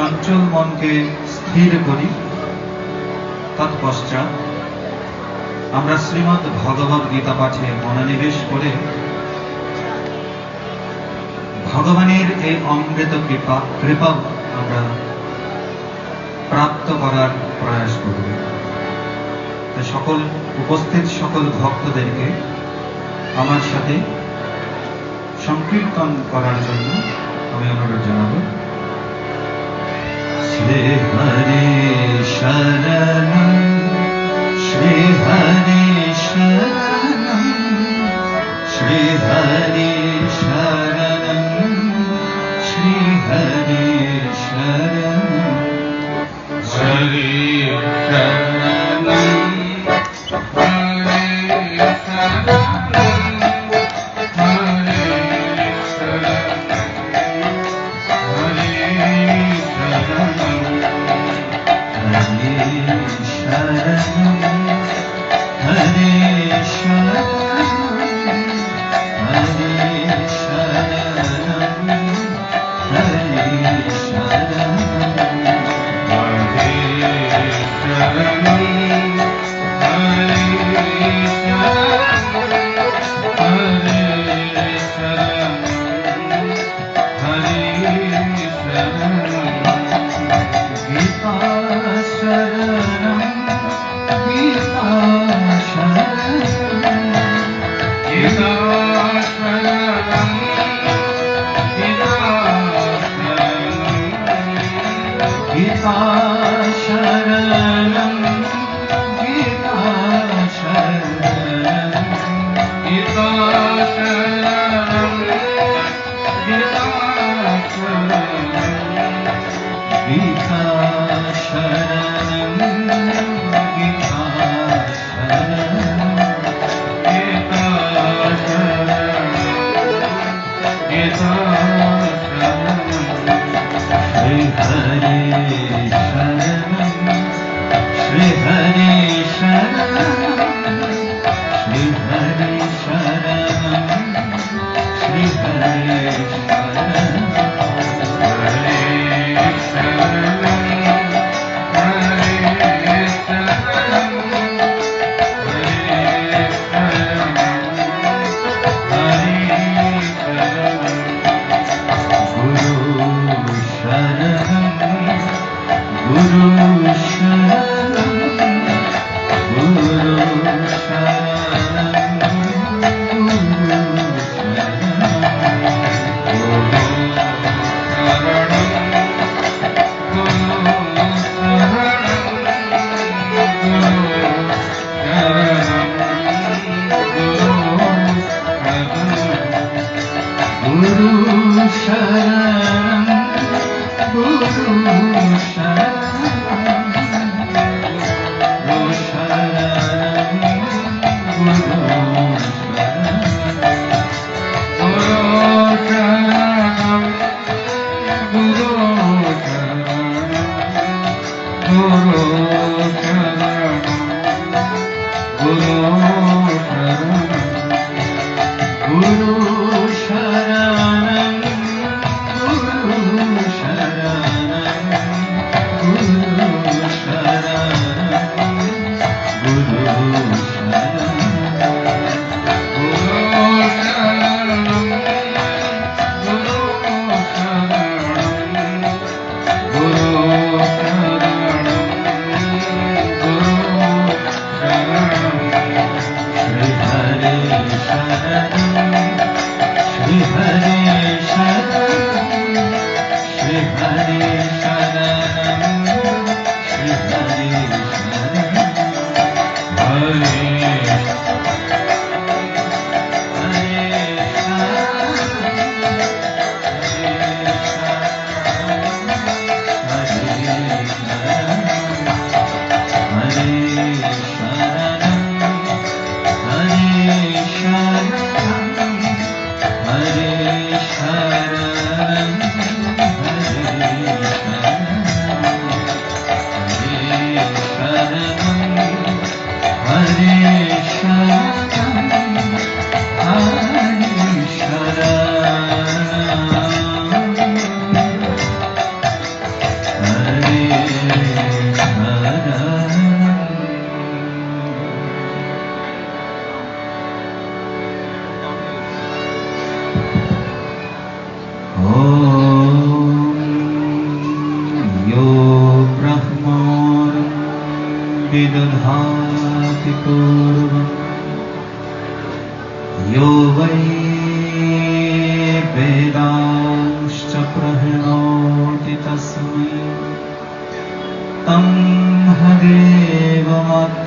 চঞ্চল মনকে স্থির করি। তৎপশ্চাৎ আমরা শ্রীমৎ ভগবত গীতা পাঠে মনোনিবেশ করে ভগবানের এই অমৃত কৃপা কৃপা আমরা প্রাপ্ত করার প্রয়াস করব সকল, উপস্থিত সকল ভক্তদেরকে আমার সাথে সংকীর্তন করার জন্য আমি অনুরোধ জানাব। श्री शरणं श्री शरणं Krishna Uno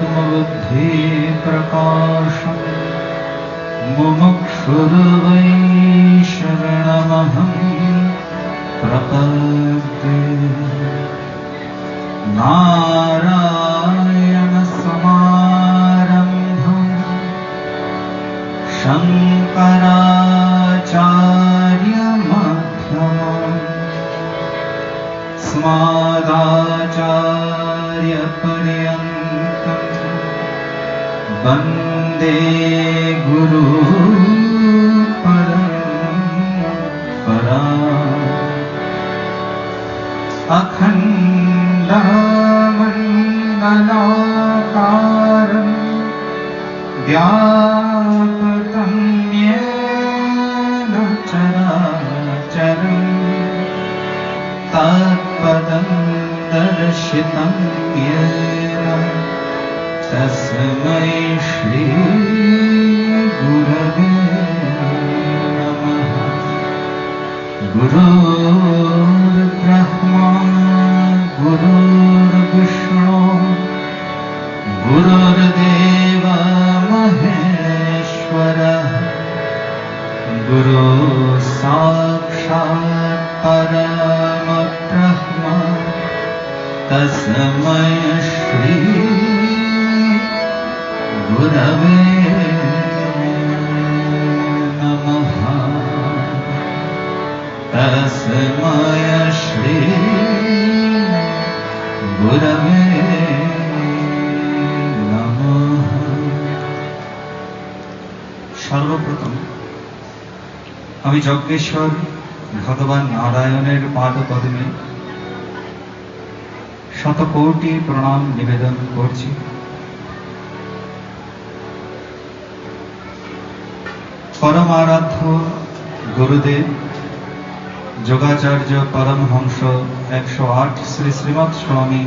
हदेवमात्मबुद्धिप्रकाशम् मुमुक्षुर्वै शरणमहं प्रपद्ये। नारायणसमारम्भम् शङ्कराचार्यमध्यमम् स्मादाचार्यपर्यन्तम् वन्दे गुरु परम्परा। अखण्डमण्डलाकारम् व्यापकं येन चराचरम् तत्पदं दर्शितं येन तस्मै श्रीगुरवे नमः गुरुर्ब्रह्मा गुरुर्विष्णु गुरुर्देव महेश्वरः गुरु साक्षात् परमब्रह्म गुरवे नमः तस्मै श्री गुरवे नमः সর্বপ্রথম আমি যজ্ঞেশ্বর ভগবান নারায়ণের পাদ পদ্মে শতকোটি প্রণাম নিবেদন করছি গুরুদেব যোগাচার্য পরমহংস একশো আট শ্রী শ্রীমৎ স্বামী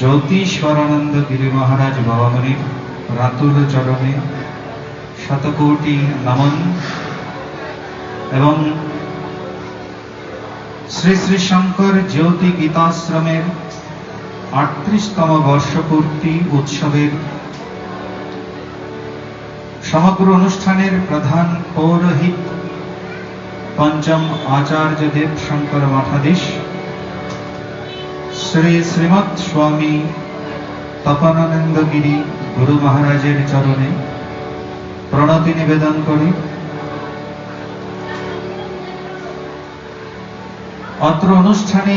জ্যোতিষ্বরানন্দ গিরি মহারাজ বাবামণির রাতুল চরণে শতকোটি নমন এবং শ্রী শ্রী শঙ্কর জ্যোতি গীতাশ্রমের আটত্রিশতম বর্ষপূর্তি উৎসবের সমগ্র অনুষ্ঠানের প্রধান পৌরোহিত পঞ্চম আচার্য দেব শঙ্কর মঠাধীশ শ্রী শ্রীমৎ স্বামী তপনানন্দ গিরি গুরু মহারাজের চরণে প্রণতি নিবেদন করি। অত্র অনুষ্ঠানে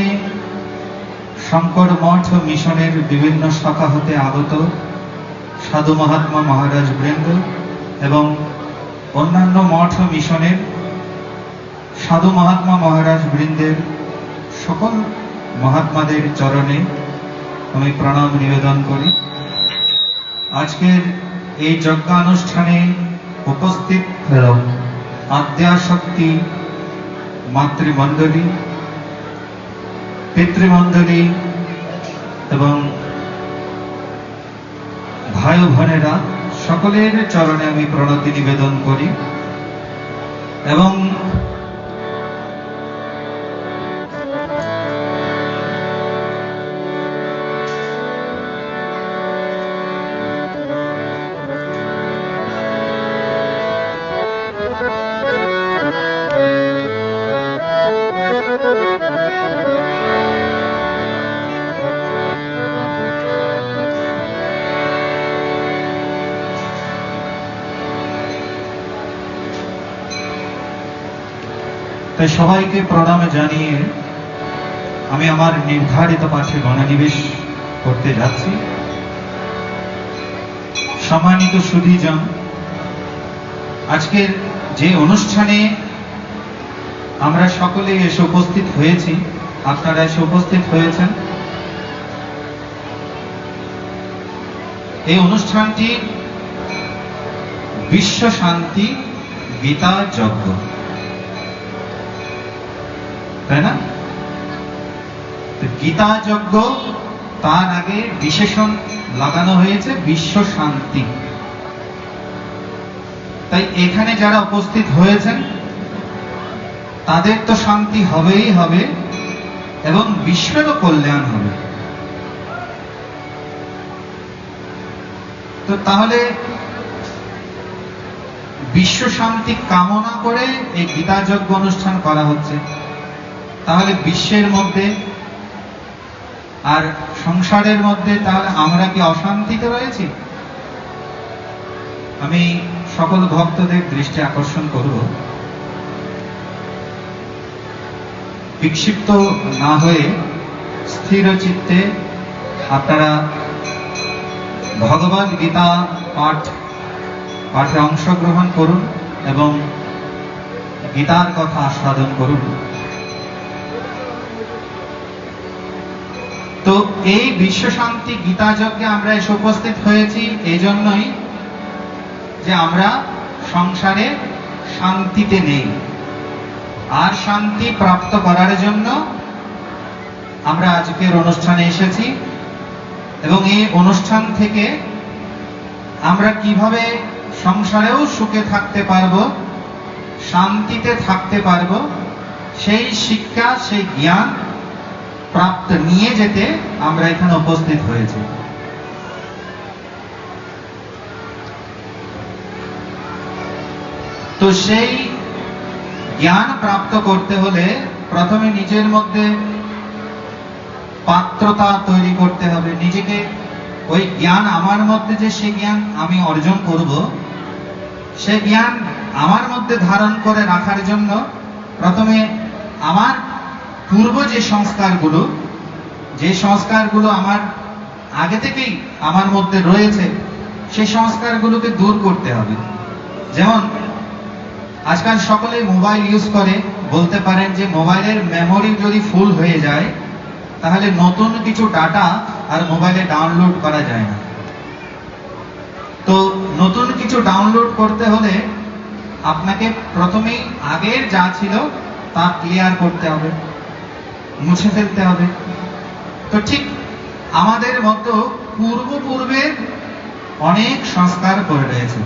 শঙ্কর মঠ মিশনের বিভিন্ন শাখা হতে আগত সাধু মহাত্মা মহারাজ বৃন্দ এবং অন্যান্য মঠ মিশনের সাধু মহাত্মা মহারাজ বৃন্দের সকল মহাত্মাদের চরণে আমি প্রণাম নিবেদন করি। আজকের এই যজ্ঞানুষ্ঠানে উপস্থিত আদ্যাশক্তি মাতৃমণ্ডলী, পিতৃমণ্ডলী এবং ভাই বোনেরা সকলের চরণে আমি প্রণতি নিবেদন করি এবং তাই সবাইকে প্রণাম জানিয়ে আমি আমার নির্ধারিত পাঠে মনোনিবেশ করতে যাচ্ছি। সম্মানিত সুধীজন, আজকের যে অনুষ্ঠানে আমরা সকলে এসে উপস্থিত হয়েছি, আপনারা এসে উপস্থিত হয়েছেন। এই অনুষ্ঠানটি বিশ্ব শান্তি গীতা যজ্ঞ। তাই না? গীতা যজ্ঞ, তার আগে বিশেষণ লাগানো হয়েছে বিশ্ব শান্তি। তাই এখানে যারা উপস্থিত হয়েছেন, তাদের তো শান্তি হবেই হবে এবং বিশ্বেরও কল্যাণ হবে। তো তাহলে বিশ্ব শান্তি কামনা করে এই গীতা যজ্ঞ অনুষ্ঠান করা হচ্ছে। তাহলে বিশ্বের মধ্যে আর সংসারের মধ্যে তাহলে আমরা কি অশান্তিতে রয়েছি? আমি সকল ভক্তদের দৃষ্টি আকর্ষণ করব। বিক্ষিপ্ত না হয়ে স্থির চিত্তে আপনারা ভগবদ গীতা পাঠ, পাঠে অংশগ্রহণ করুন এবং গীতার কথা আস্বাদন করুন। এই বিশ্ব শান্তি গীতা যজ্ঞে আমরা এসে উপস্থিত হয়েছি এই জন্যই যে আমরা সংসারে শান্তিতে নেই। আর শান্তি প্রাপ্ত করার জন্য আমরা আজকের অনুষ্ঠানে এসেছি এবং এই অনুষ্ঠান থেকে আমরা কীভাবে সংসারেও সুখে থাকতে পারব, শান্তিতে থাকতে পারব, সেই শিক্ষা, সেই জ্ঞান প্রাপ্ত নিয়ে যেতে আমরা এখানে উপস্থিত হয়েছি। তো সেই জ্ঞান প্রাপ্ত করতে হলে প্রথমে নিজের মধ্যে পাত্রতা তৈরি করতে হবে। নিজেকে ওই জ্ঞান আমার মধ্যে যে সে জ্ঞান আমি অর্জন করব, সে জ্ঞান আমার মধ্যে ধারণ করে রাখার জন্য প্রথমে আমার পূর্ব যে সংস্কারগুলো যে সংস্কারগুলো আমার আগে থেকেই আমার মধ্যে রয়েছে, সেই সংস্কারগুলোকে দূর করতে হবে। যেমন, আজকাল সকলে মোবাইল ইউজ করে, বলতে পারেন যে মোবাইলের মেমোরি যদি ফুল হয়ে যায়, তাহলে নতুন কিছু ডাটা আর মোবাইলে ডাউনলোড করা যায় না। তো নতুন কিছু ডাউনলোড করতে হলে আপনাকে প্রথমেই আগের যা ছিল তা ক্লিয়ার করতে হবে। মুছে ফেলতে হবে। তো ঠিক আমাদের মতো পূর্বপূর্বের অনেক সংস্কার করে রয়েছে।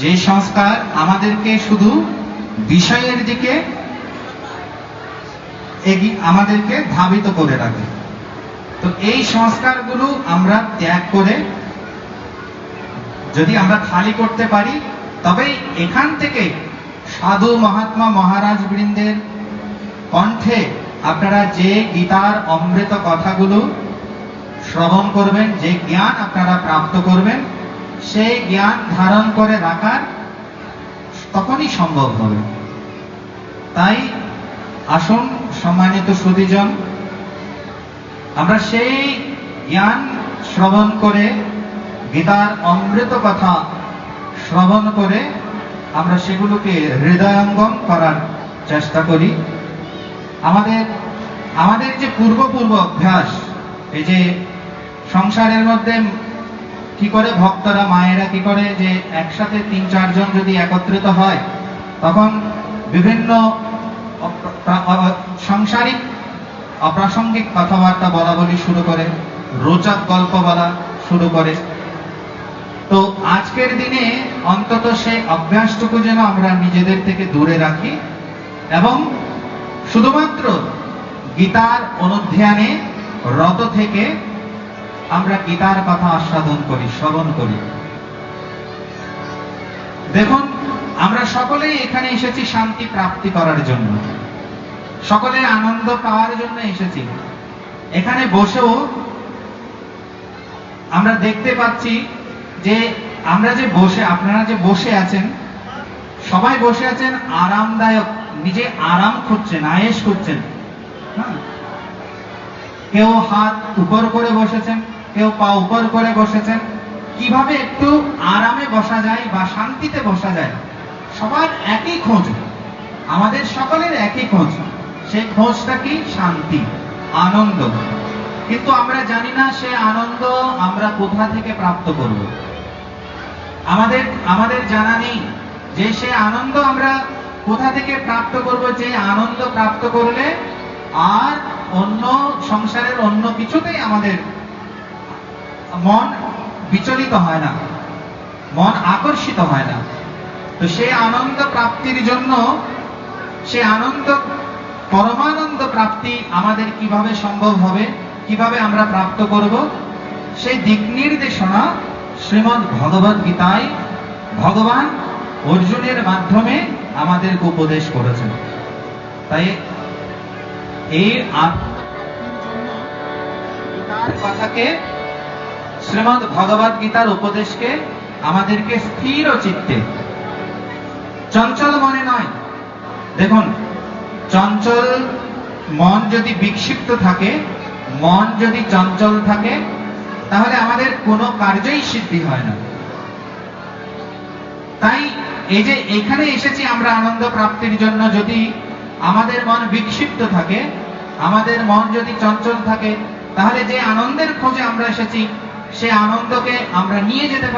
যে সংস্কার আমাদেরকে শুধু বিষয়ের দিকে আমাদেরকে ধাবিত করে রাখে। তো এই সংস্কারগুলো আমরা ত্যাগ করে যদি আমরা খালি করতে পারি, তবে এখান থেকে সাধু মহাত্মা মহারাজ বৃন্দের কণ্ঠে আপনারা যে গীতার অমৃত কথাগুলো শ্রবণ করবেন, যে জ্ঞান আপনারা প্রাপ্ত করবেন, সেই জ্ঞান ধারণ করে রাখার তখনই সম্ভব হবে। তাই আসুন সম্মানিত সুদীজন আমরা সেই জ্ঞান শ্রবণ করে, গীতার অমৃত কথা শ্রবণ করে আমরা সেগুলোকে হৃদয়ঙ্গম করার চেষ্টা করি। আমাদের আমাদের যে পূর্ব পূর্ব অভ্যাস, এই যে সংসারের মধ্যে কি করে ভক্তরা, মায়েরা কি করে যে একসাথে তিন চারজন যদি একত্রিত হয়, তখন বিভিন্ন সাংসারিক অপ্রাসঙ্গিক কথাবার্তা বলা বলি শুরু করে, রোচক গল্প বলা শুরু করে। তো আজকের দিনে অন্তত সেই অভ্যাসটুকু যেন আমরা নিজেদের থেকে দূরে রাখি এবং শুধুমাত্র গীতার অনুধ্যানে রত থেকে আমরা গীতার কথা আস্বাদন করি, শ্রবণ করি। দেখুন, আমরা সকলেই এখানে এসেছি শান্তি প্রাপ্তি করার জন্য। সকলে আনন্দ পাওয়ার জন্য এসেছি। এখানে বসেও আমরা দেখতে পাচ্ছি যে আমরা যে বসে, আপনারা যে বসে আছেন, সবাই বসে আছেন আরামদায়ক। নিজে আরাম খুঁজছেন আয়েস খুঁজছেন হ্যাঁ? কেউ হাত উপর করে বসেছেন, কেউ পা উপর করে বসেছেন। কীভাবে একটু আরামে বসা যায় বা শান্তিতে বসা যায়, সবার একই খোঁজ। আমাদের সকলের একই খোঁজ। সেই খোঁজটা কি? শান্তি, আনন্দ। কিন্তু আমরা জানি না সে আনন্দ আমরা কোথা থেকে প্রাপ্ত করব। আমাদের আমাদের জানা নেই যে সে আনন্দ আমরা কোথা থেকে প্রাপ্ত করব? যে আনন্দ প্রাপ্ত করলে আর অন্য সংসারের অন্য কিছুতেই আমাদের মন বিচলিত হয় না, মন আকর্ষিত হয় না। তো সেই আনন্দ প্রাপ্তির জন্য, সে আনন্দ, পরমানন্দ প্রাপ্তি আমাদের কীভাবে সম্ভব হবে, কীভাবে আমরা প্রাপ্ত করব, সেই দিক নির্দেশনা শ্রীমদ্ ভগবদ গীতায় ভগবান অর্জুনের মাধ্যমে আমাদের উপদেশ করেছেন। তাই এই আত- গীতার কথাকে শ্রীমদ্ ভগবদ গীতার উপদেশকে আমাদেরকে স্থির চিত্তে, চঞ্চল মনে নয়। দেখুন, চঞ্চল মন যদি বিক্ষিপ্ত থাকে, মন যদি চঞ্চল থাকে, তাহলে আমাদের কোনো কার্যই সিদ্ধি হয় না। তাই এই যে এখানে এসেছি আমরা আনন্দ প্রাপ্তির জন্য, যদি আমাদের মন বিক্ষিপ্ত থাকে, আমাদের মন যদি চঞ্চল থাকে, তাহলে যে আনন্দের খোঁজে আমরা এসেছি, সে আনন্দকে আমরা নিয়ে যেতে পারি